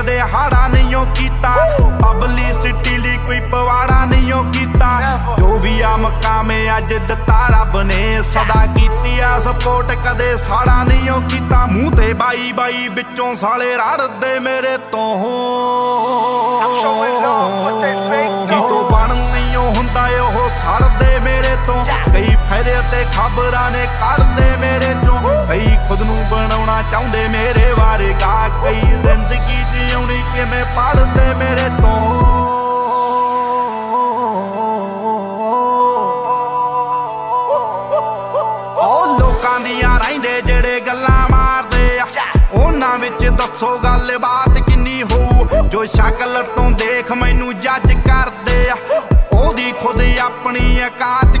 ਕਦੇ ਹਾੜਾ ਨਹੀਂ ਓ ਕੀਤਾ ਪਬਲਿਸਿਟੀ ਲਈ ਕੋਈ ਪਵਾੜਾ ਨਹੀਂ ਕੀਤਾ। ਜੋ ਵੀ ਆ ਮਕਾਮੇ ਅੱਜ ਦਿੱਤਾ ਰੱਬ ਨੇ, ਸਦਾ ਕੀਤੀ ਆ, ਸਪੋਰਟ ਕਦੇ ਸਾੜਾ ਨਹੀਂ ਕੀਤਾ। ਮੂੰਹ ਤੇ ਬਾਈ ਬਾਈ ਵਿੱਚੋਂ ਸਾਲੇ ਰੜਦੇ ਮੇਰੇ ਤੋਂ। ਕੀ ਤੋਂ ਬਣ ਨਹੀਂ ਹੁੰਦਾ ਉਹ ਸੜਦੇ ਮੇਰੇ ਤੋਂ। ਕਈ ਫਾਇਦੇ ਤੇ ਖਬਰਾਂ ਨੇ ਕਰਦੇ ਮੇਰੇ ਚੋਂ। ਕਈ ਖੁਦ ਨੂੰ ਬਣਾਉਣਾ ਚਾਹੁੰਦੇ ਮੇਰੇ ਵਾਰਗਾ ਕਈ ਜ਼ਿੰਦਗੀ ਪੜਦੇ ਮੇਰੇ ਤੋਂ। ਉਹ ਲੋਕਾਂ ਦੀਆਂ ਰਹਿੰਦੇ ਜਿਹੜੇ ਗੱਲਾਂ ਮਾਰਦੇ ਆ। ਉਹਨਾਂ ਵਿੱਚ ਦੱਸੋ ਗੱਲਬਾਤ ਕਿੰਨੀ ਹੋਊ ਜੋ ਸ਼ਕਲ ਤੋਂ ਦੇਖ ਮੈਨੂੰ ਜੱਜ ਕਰਦੇ ਆ। ਉਹਦੀ ਖੁਦ ਆਪਣੀ ਔਕਾਤ